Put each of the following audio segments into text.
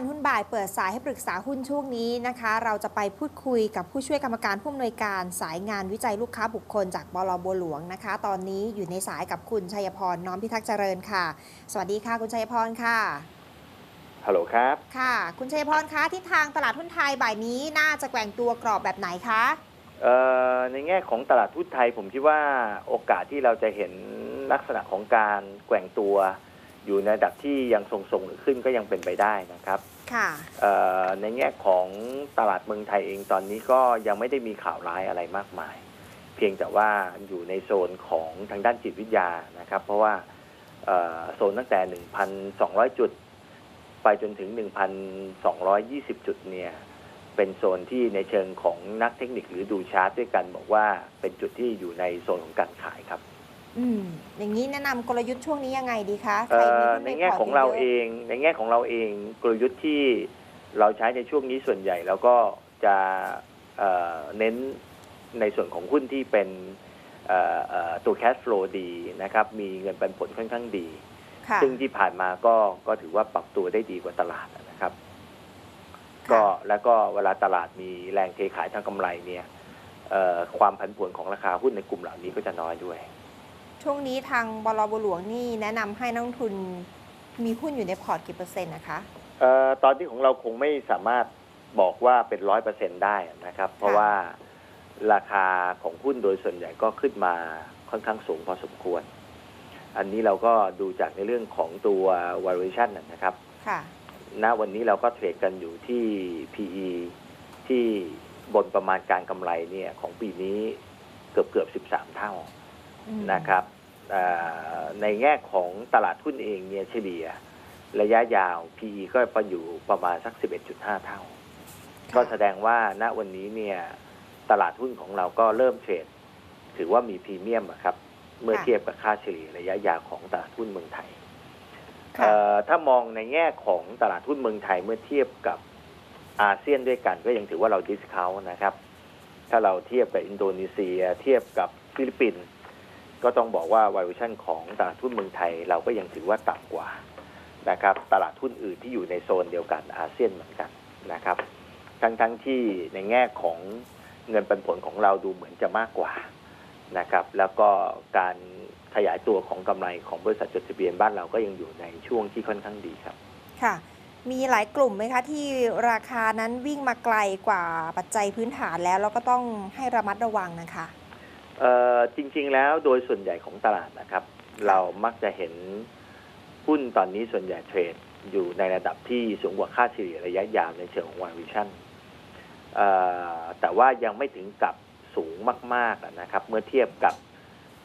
นหุ้นบ่ายเปิดสายให้ปรึกษาหุ้นช่วงนี้นะคะ เราจะไปพูดคุยกับผู้ช่วยกรรมการผู้อำนวยการสายงานวิจัยลูกค้าบุคคลจากบลบัวหลวงนะคะ ตอนนี้อยู่ในสายกับคุณชัยพรน้อมพิทักษ์เจริญค่ะ สวัสดีค่ะ คุณชัยพรค่ะฮัลโหลครับค่ะ คุณชัยพรคะทิศทางตลาดหุ้นไทยบ่ายนี้น่าจะแกว่งตัวกรอบแบบไหนคะเอ่อในแง่ของตลาดหุ้นไทยผมคิดว่าโอกาสที่เราจะเห็นลักษณะของการแกว่งตัว อยู่ในระดับที่ยังทรงๆหรือขึ้นก็ยังเป็นไปได้นะครับค่ะเอ่อในแง่ของตลาดเมืองไทยเองตอนนี้ก็ยังไม่ได้มีข่าวร้ายอะไรมากมาย เพียงแต่ว่าอยู่ในโซนของทางด้านจิตวิทยานะครับ เพราะว่าเอ่อโซนตั้งแต่ 1,200 จุด ไปจนถึง 1,220 จุดเนี่ยเป็นโซนที่ในเชิงของนักเทคนิคหรือดูชาร์ตด้วยกันบอกว่าเป็นจุดที่อยู่ในโซนของการขายครับ อืมอย่างนี้แนะนำกลยุทธ์ช่วงนี้ยังไงดีคะเอ่ใครมีอหุ้นในในแง่พร์ตของเรายะๆเอง ในแง่ของเราเองกลยุทธ์ที่เราใช้ในช่วงนี้ส่วนใหญ่แล้วก็จะเอ่อเน้นในส่วนของหุ้นที่เป็นเอ่อเอ่อตัว cash flow ดีนะครับ มีเงินปันผลค่อนข้างดี ค่ะ ซึ่งที่ผ่านมาก็ก็ถือว่าปรับตัวได้ดีกว่าตลาดนะครับ ค่ะ ก็แล้วก็เวลาตลาดมีแรงเทขายทางกำไรเนี่ยเอ่อความผันผวนของราคาหุ้นในกลุ่มเหล่านี้ก็จะน้อยด้วย ช่วงนี้ทางบลบัวหลวงนี่แนะนำให้นักลงทุนมีหุ้นอยู่ในพอร์ตกี่เปอร์เซ็นต์นะคะเอ่อตอนที่ของเราคงไม่สามารถบอกว่าเป็นร้อยเปอร์เซ็นได้นะครับ เพราะว่าราคาของหุ้นโดยส่วนใหญ่ก็ขึ้นมาค่อนข้างสูงพอสมควร อันนี้เราก็ดูจากในเรื่องของตัว valuation นะนะครับ ค่ะ ณ วันนี้เราก็เทรดกันอยู่ที่ PE ที่บนประมาณการกำไรเนี่ยของปีนี้เกือบเกือบ 13 เท่าอืม นะครับเอ่อในแง่ของตลาดหุ้นเองเนี่ยเฉลี่ย ระยะยาว PE ก็ไปอยู่ประมาณสัก 11.5 เท่าค่ะก็แสดงว่าณวันนี้เนี่ยตลาดหุ้นของเราก็เริ่มเทรดถือว่ามีพรีเมียมอะครับ เมื่อเทียบกับค่าเฉลี่ยระยะยาวของตลาดหุ้นเมืองไทยค่ะเอ่อถ้ามองในแง่ของตลาดหุ้นเมืองไทยเมื่อเทียบกับอาเซียนด้วยกันก็ยังถือว่าเราดิสคาวนะครับ ถ้าเราเทียบกับอินโดนีเซีย เทียบกับฟิลิปปินส์ ก็ต้องบอกว่า valuation ของตลาดหุ้นเมืองไทย เราก็ยังถือว่าต่ำกว่านะครับ ตลาดหุ้นอื่นที่อยู่ในโซนเดียวกันอาเซียนเหมือนกันนะครับ ทั้งทั้งที่ในแง่ของเงินปันผลของเราดูเหมือนจะมากกว่านะครับ แล้วก็การขยายตัวของกำไรของบริษัทจดทะเบียนบ้านเราก็ยังอยู่ในช่วงที่ค่อนข้างดีครับ ค่ะ มีหลายกลุ่มไหมคะ ที่ราคานั้นวิ่งมาไกลกว่าปัจจัยพื้นฐานแล้วแล้วก็ต้องให้ระมัดระวังนะคะ จริง ๆ แล้วโดยส่วนใหญ่ของตลาดนะครับ เรามักจะเห็นหุ้นตอนนี้ส่วนใหญ่เทรดอยู่ในระดับที่สูงกว่าค่าเฉลี่ยระยะยาวในเชิงของ valuation เอ่อแต่ว่ายังไม่ถึงกับสูงมากๆอะนะครับ เมื่อเทียบกับ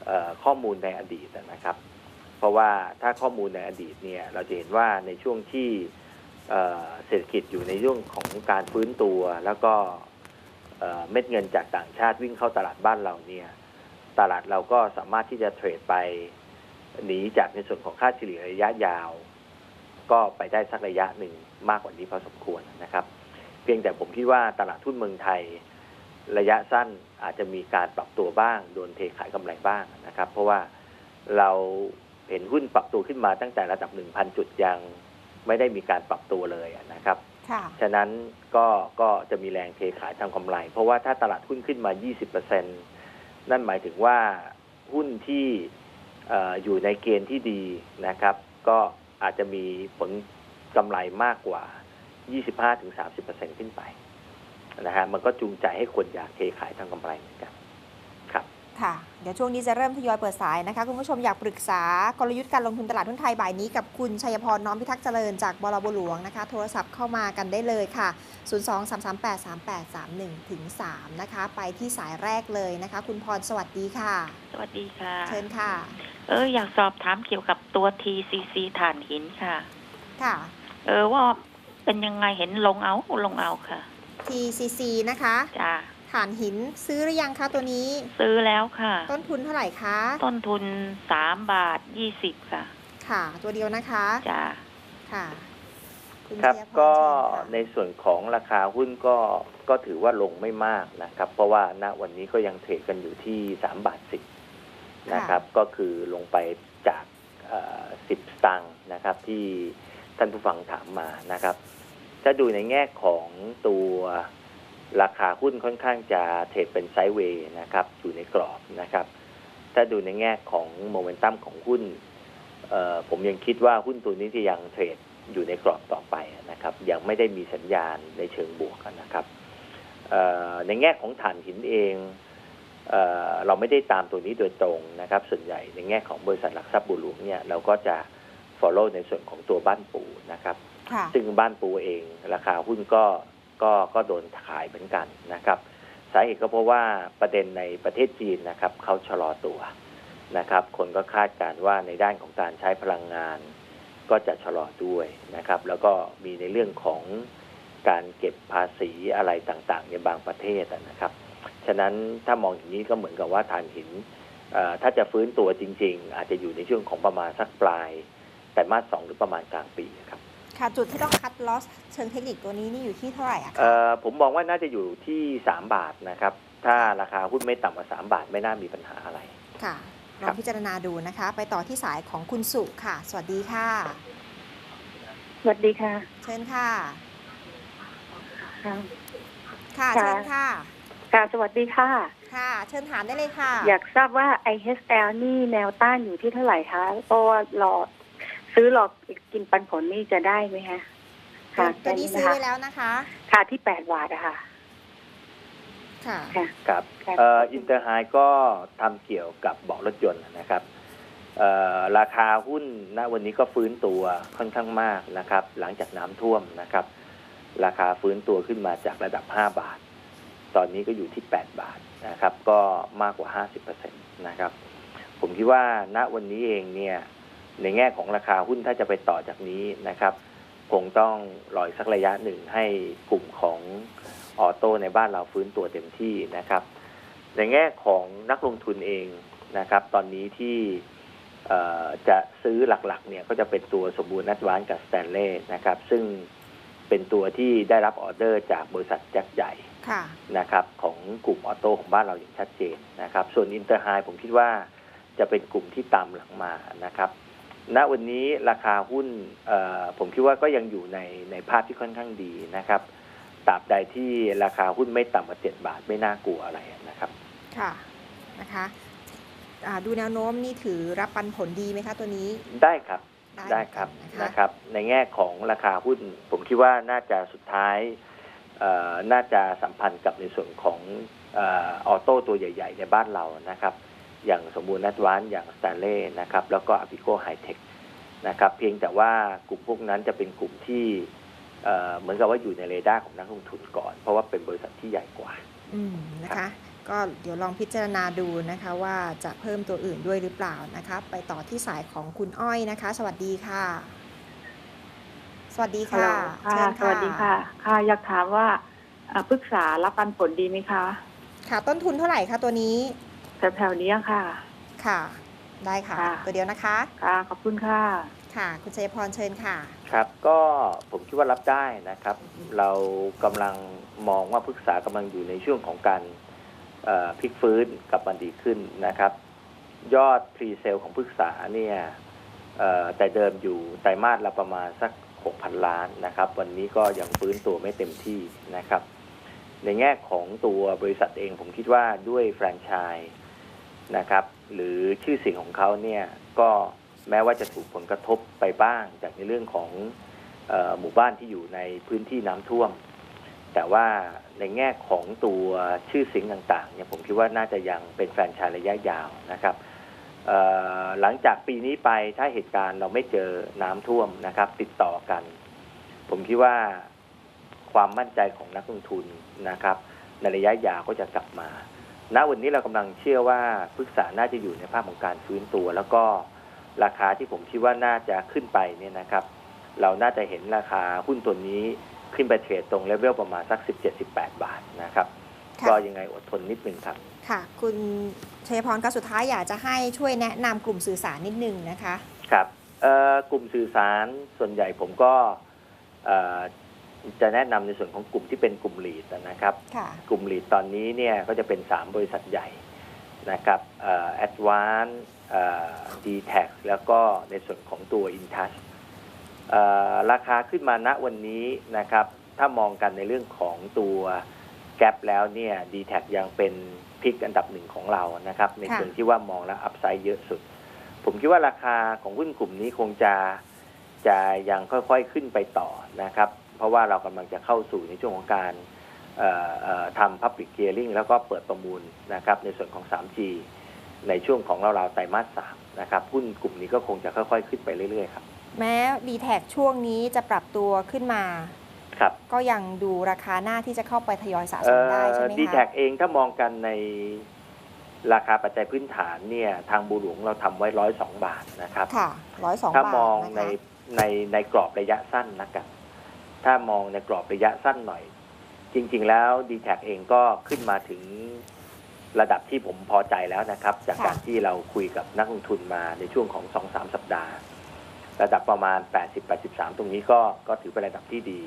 เอ่อข้อมูลในอดีตอะนะครับ เพราะว่าถ้าข้อมูลในอดีตเนี่ย เราจะเห็นว่าในช่วงที่เอ่อเศรษฐกิจอยู่ในเรื่องของการฟื้นตัว แล้วก็เอ่อเม็ดเงินจากต่างชาติวิ่งเข้าตลาดบ้านเราเนี่ย ตลาดเราก็สามารถที่จะเทรดไปหนีจากในส่วนของค่าเฉลี่ยระยะยาว ก็ไปได้สักระยะหนึ่งมากกว่านี้พอสมควรนะครับ เพียงแต่ผมคิดว่าตลาดทุนเมืองไทย ระยะสั้นอาจจะมีการปรับตัวบ้างโดนเทขายกำไรบ้างนะครับ เพราะว่าเราเห็นหุ้นปรับตัวขึ้นมาตั้งแต่ระดับ 1,000 จุดยังไม่ได้มีการปรับตัวเลยนะครับค่ะฉะนั้นก็ก็จะมีแรงเทขายทางกำไร เพราะว่าถ้าตลาดหุ้นขึ้นมา 20% นั่นหมายถึงว่าหุ้นที่เอ่ออยู่ในเกณฑ์ที่ดีนะครับ ก็อาจจะมีผลกำไรมากกว่า 25-30%ขึ้นไปนะฮะมันก็จูงใจให้คนอยากเทขายทางกำไรเหมือนกัน ครับค่ะ เดี๋ยวช่วงนี้จะเริ่มทยอยเปิดสายนะคะ คุณผู้ชมอยากปรึกษากลยุทธ์การลงทุนตลาดหุ้นไทยบ่ายนี้กับคุณชัยพรน้อมพิทักษ์เจริญจากบลบหลวงนะคะ โทรศัพท์เข้ามากันได้เลยค่ะ 0 2 3 3 8 3 8 3 1ถึง3นะคะ ไปที่สายแรกเลยนะคะ คุณพรสวัสดีค่ะ สวัสดีค่ะ เชิญค่ะ เอออยากสอบถามเกี่ยวกับตัว TCC ถ่านหินค่ะ ค่ะ เออว่าเป็นยังไงเห็นลงเอาลงเอาค่ะ TCC นะคะ จ้า ฐานหินซื้อหรือยังคะตัวนี้ ซื้อแล้วค่ะ ต้นทุนเท่าไหร่คะ ต้นทุนสามบาทยี่สิบค่ะ ค่ะ ตัวเดียวนะคะจ้าค่ะคุณครับชัยพรก็เชิญค่ะ ในส่วนของราคาหุ้นก็ก็ถือว่าลงไม่มากนะครับ เพราะว่าณวันนี้ก็ยังเทรดกันอยู่ที่สามบาทสิบนะครับ ก็คือลงไปจากสิบสตังค์นะครับ ที่ท่านผู้ฟังถามมานะครับ ถ้าดูในแง่ของตัว ราคาหุ้นค่อนข้างจะเทรดเป็นไซด์เวย์นะครับอยู่ในกรอบนะครับ ถ้าดูในแง่ของโมเมนตัมของหุ้นเอ่อผมยังคิดว่าหุ้นตัวนี้ที่ยังเทรดอยู่ในกรอบต่อไปนะครับ ยังไม่ได้มีสัญญาณในเชิงบวกนะครับเอ่อในแง่ของถ่านหินเองเอ่อเราไม่ได้ตามตัวนี้โดยตรงนะครับ ส่วนใหญ่ในแง่ของบริษัทหลักทรัพย์บัวหลวงเนี่ยเราก็จะ follow ในส่วนของตัวบ้านปูนะครับค่ะซึ่งบ้านปูเองราคาหุ้นก็ ก็ก็โดนขายเหมือนกันนะครับ สาเหตุก็เพราะว่าประเด็นในประเทศจีนนะครับเขาชะลอตัวนะครับ คนก็คาดการณ์ว่าในด้านของการใช้พลังงาน ก็จะชะลอด้วยนะครับ แล้วก็มีในเรื่องของการเก็บภาษีอะไรต่างๆ ในบางประเทศนะครับ ฉะนั้นถ้ามองอย่างนี้ก็เหมือนกับว่าทานหินถ้าจะฟื้นตัวจริง ๆ อาจจะอยู่ในช่วงของประมาณสักปลายแต่มาสสองหรือประมาณกลางปีครับ ค่ะจุดที่ต้องคัดลอสเชิงเทคนิคตัวนี้นี่อยู่ที่เท่าไหร่อะคะ เอ่อผมมองว่าน่าจะอยู่ที่สามบาทนะครับ ถ้าราคาหุ้นไม่ต่ำกว่าสามบาทไม่น่ามีปัญหาอะไร ค่ะลครัอบงพิจารณาดูนะคะ ไปต่อที่สายของคุณสุค่ะ สวัสดีค่ะ สวัสดีค่ะเชิญค่ะ ค่ะ ค่ะ ค่ะ เชิญค่ะ ค่ะ สวัสดีค่ะ ค่ะ เชิญถามได้เลยค่ะ อยากทราบว่า IHL นี่แนวต้านอยู่ที่เท่าไหร่คะเพราะว่ารอ ซื้อรอกินปันผลนี่จะได้ไหมคะค่ะตัวนี้ซื้อไว้แล้วนะคะ ค่ะที่แปดบาทอะค่ะ ค่ะค่ะครับค่ะเอ่ออินเตอร์ไฮก็ทำเกี่ยวกับเบาะรถยนต์นะครับเอ่อราคาหุ้นณวันนี้ก็ฟื้นตัวค่อนข้างมากนะครับ หลังจากน้ำท่วมนะครับ ราคาฟื้นตัวขึ้นมาจากระดับ 5 บาท ตอนนี้ก็อยู่ที่ 8 บาทนะครับ ก็มากกว่า 50%นะครับ ผมคิดว่าณวันนี้เองเนี่ย ในแง่ของราคาหุ้นถ้าจะไปต่อจากนี้นะครับ คงต้องรออีกสักระยะหนึ่งให้กลุ่มของออโต้ในบ้านเราฟื้นตัวเต็มที่นะครับ ในแง่ของนักลงทุนเองนะครับ ตอนนี้ที่เอ่อจะซื้อหลักๆ เนี่ยก็จะเป็นตัวสมบูรณ์นัดวานกับสแตนเล่นะครับ ซึ่งเป็นตัวที่ได้รับออเดอร์จากบริษัทแจ็คใหญ่ค่ะนะครับของกลุ่มออโต้ของบ้านเราอย่างชัดเจนนะครับ ส่วนอินเตอร์ไฮผมคิดว่าจะเป็นกลุ่มที่ตามหลังมานะครับ ณวันนี้ราคาหุ้นเอ่อผมคิดว่าก็ยังอยู่ในในภาพที่ค่อนข้างดีนะครับตราบใดที่ราคาหุ้นไม่ต่ำกว่าเจ็ดบาทไม่น่ากลัวอะไรนะครับ ค่ะนะคะอ่าดูแนวโน้มนี่ถือรับปันผลดีไหมคะตัวนี้ได้ครับได้เหมือนคกัรับนนะครับ ในแง่ของราคาหุ้น ผมคิดว่าน่าจะสุดท้ายเอ่อน่าจะสัมพันธ์กับในส่วนของเอออโต้ตัวใหญ่ ๆ ในบ้านเรานะครับ อย่างสมบูรณ์นัดวานอย่างสแตนเล่นะครับ แล้วก็อ p ิโกไฮเทคนะครับ เพียงแต่ว่ากลุ่มพวกนั้นจะเป็นกลุ่มที่เอ่อเหมือนกับว่าอยู่ในเรดาร์ของนักลงทุนก่อน เพราะว่าเป็นบริษัทที่ใหญ่กว่า อืมนะคะก็เดี๋ยวลองพิจารณาดูนะคะว่าจะเพิ่มตัวอื่นด้วยหรือเปล่านะคะไปต่อที่สายของคุณอ้อยนะคะ สวัสดีค่ะ สวัสดีฮัลโหลค่ะค่ะเชิญสวัสดีค่ะ ค่ะอยากถามว่าอ่าปรึกษารับปันผลดีไหมคะ ค่ะ ต้นทุนเท่าไหร่คะตัวนี้ แถวๆนี้ค่ะ ค่ะ ได้ค่ะ ค่ะ ตัวเดียวนะคะ ค่ะ ขอบคุณค่ะ ค่ะ คุณชัยพรเชิญค่ะ ครับก็ผมคิดว่ารับได้นะครับ เรากำลังมองว่าพฤกษากำลังอยู่ในช่วงของการเอ่อพลิกฟื้นกลับมันดีขึ้นนะครับ ยอดพรีเซลของพฤกษาเนี่ยเอ่อแต่เดิมอยู่ไตรมาสละประมาณสัก 6,000 ล้านนะครับ วันนี้ก็ยังฟื้นตัวไม่เต็มที่นะครับ ในแง่ของตัวบริษัทเองผมคิดว่าด้วยแฟรนไชส์ นะครับ หรือชื่อเสียงของเขาเนี่ยก็แม้ว่าจะถูกผลกระทบไปบ้าง จากในเรื่องของออหมู่บ้านที่อยู่ในพื้นที่น้ำท่วม แต่ว่าในแง่ของตัวชื่อเสียงต่างๆเนี่ยผมคิดว่าน่าจะยังเป็นแฟนชส์ระยะยาวนะครับหลังจากปีนี้ไปถ้าเหตุการณ์เราไม่เจอน้ำท่วมนะครับ ติดต่อกัน ผมคิดว่าความมั่นใจของนักลงทุนนะครับ ในระยะยาวก็จะกลับมา ณวันนี้เรากำลังเชื่อว่าพฤกษาน่าจะอยู่ในภาพของการฟื้นตัว แล้วก็ราคาที่ผมคิดว่าน่าจะขึ้นไปเนี่ยนะครับ เราน่าจะเห็นราคาหุ้นตัวนี้ขึ้นไปเทรดตรงเลเวลประมาณสัก 17-18 บาทนะครับค่ะก็ยังไงอดทนนิดนึงครับ ค่ะ คุณชัยพรก็สุดท้ายอยากจะให้ช่วยแนะนำกลุ่มสื่อสารนิดนึงนะคะ ครับเอ่อกลุ่มสื่อสารส่วนใหญ่ผมก็เอ่อ จะแนะนำในส่วนของกลุ่มที่เป็นกลุ่มลีดนะครับค่ะกลุ่มลีดตอนนี้เนี่ยก็จะเป็น 3 บริษัทใหญ่นะครับเแอดวานดีแท็แล้วก็ในส่วนของตัว InTouch เอ่อราคาขึ้นมาณวันนี้นะครับ ถ้ามองกันในเรื่องของตัวแกลแล้วเนี่ย d t แทยังเป็นพิกอันดับหนึ่งของเรานะครับ ในค่ะเชิงที่ว่ามองแล้วอัพไซด์เยอะสุด ผมคิดว่าราคาของหุ้นกลุ่มนี้คงจะจะยังค่อยๆขึ้นไปต่อนะครับ เพราะว่าเรากำลังจะเข้าสู่ในช่วงของการเอ่อเอ่อทำ Public Clearing แล้วก็เปิดประมูลนะครับในส่วนของ 3G ในช่วงของราวๆไตรมาสสามนะครับหุ้นกลุ่มนี้ก็คงจะค่อยๆ ขึ้นไปเรื่อยๆครับแม้ d t แทช่วงนี้จะปรับตัวขึ้นมาครับก็ยังดูราคาหน้าที่จะเข้าไปทยอยสะสเอ่มได้ใช่ไหมดีแท็คะเองถ้ามองกันในราคาปัจจัยพื้นฐานเนี่ย ทางบูหลวงเราทำไว้ร้อยสองบาทนะครับ ค่ะร้อยสองถ้าบาทมองนะในคะในในกรอบระยะสั้นนะกัน ถ้ามองในกรอบระยะสั้นหน่อย จริง ๆ แล้วดีแท็เองก็ขึ้นมาถึงระดับที่ผมพอใจแล้วนะครับ จากการที่เราคุยกับนักลงทุนมาในช่วงของสองสามสัปดาห์ ระดับประมาณ 80-83 ตรงนี้ก็ก็ถือเป็นระดับที่ดี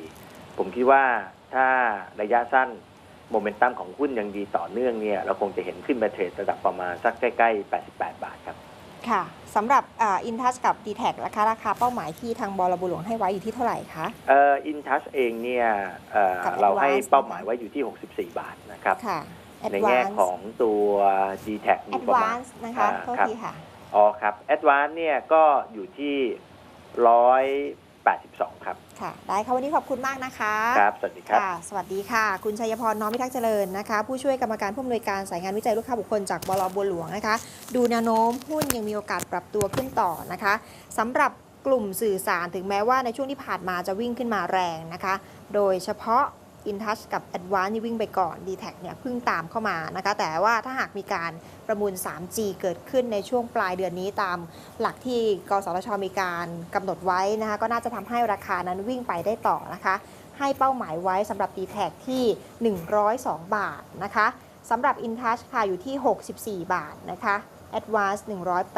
ผมคิดว่าถ้าระยะสั้นโมเมนตัมของหุ้นยังดีต่อเนื่องเนี่ย เราคงจะเห็นขึ้นมาเทรดระดับประมาณสักใกล้ ๆ 88 บาทครับ ค่ะสำหรับอินทัชกับ d t แทราคาราคาเป้าหมายที่ทางบลบุหลวงให้ไว้อยู่ที่เท่าไหร่คะเอ่ออินทัชเองเนี่ยเอ่อกับเราให้ Advance เป้าหมายไว้อยู่ที่ 64 บาทนะครับ ค่ะในแง่ Advance ของตัว d t แทอยู่ประมาณ Advance นะคะอ่าโทษครับ ทีค่ะ อ๋อครับ a d v a n c e เนี่ยก็อยู่ที่ 182 ครับ ค่ะ ได้ค่ะวันนี้ขอบคุณมากนะคะ ครับ สวัสดีครับค่ะสวัสดีค่ะ คุณชัยพร น้อมพิทักษ์เจริญนะคะ ผู้ช่วยกรรมการผู้อำนวยการสายงานวิจัยลูกค้าบุคคลจากบลบัวหลวงนะคะ ดูแนวโน้มหุ้นยังมีโอกาสปรับตัวขึ้นต่อนะคะสำหรับกลุ่มสื่อสารถึงแม้ว่าในช่วงที่ผ่านมาจะวิ่งขึ้นมาแรงนะคะ โดยเฉพาะ InTouch กับ Advance นี่วิ่งไปก่อน d t แทเนี่ยเพิ่งตามเข้ามานะคะแต่ว่าถ้าหากมีการประมูล 3G เกิดขึ้นในช่วงปลายเดือนนี้ตามหลักที่กสทชมีการกำหนดไว้นะคะก็น่าจะทำให้ราคานั้นวิ่งไปได้ต่อนะคะให้เป้าหมายไว้สำหรับ d t แทที่ 102 บาทนะคะสำหรับ InTouch ค่ะอยู่ที่ 64 บาทนะคะ Advance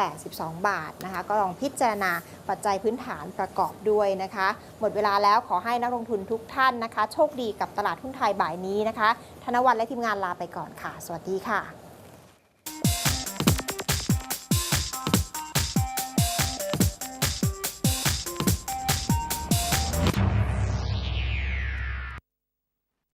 182 บาทนะคะ ก็ลองพิจารณาปัจจัยพื้นฐานประกอบด้วยนะคะ หมดเวลาแล้วขอให้นักลงทุนทุกท่านนะคะ โชคดีกับตลาดหุ้นไทยบ่ายนี้นะคะ ธนวัฒน์และทีมงานลาไปก่อนค่ะ สวัสดีค่ะ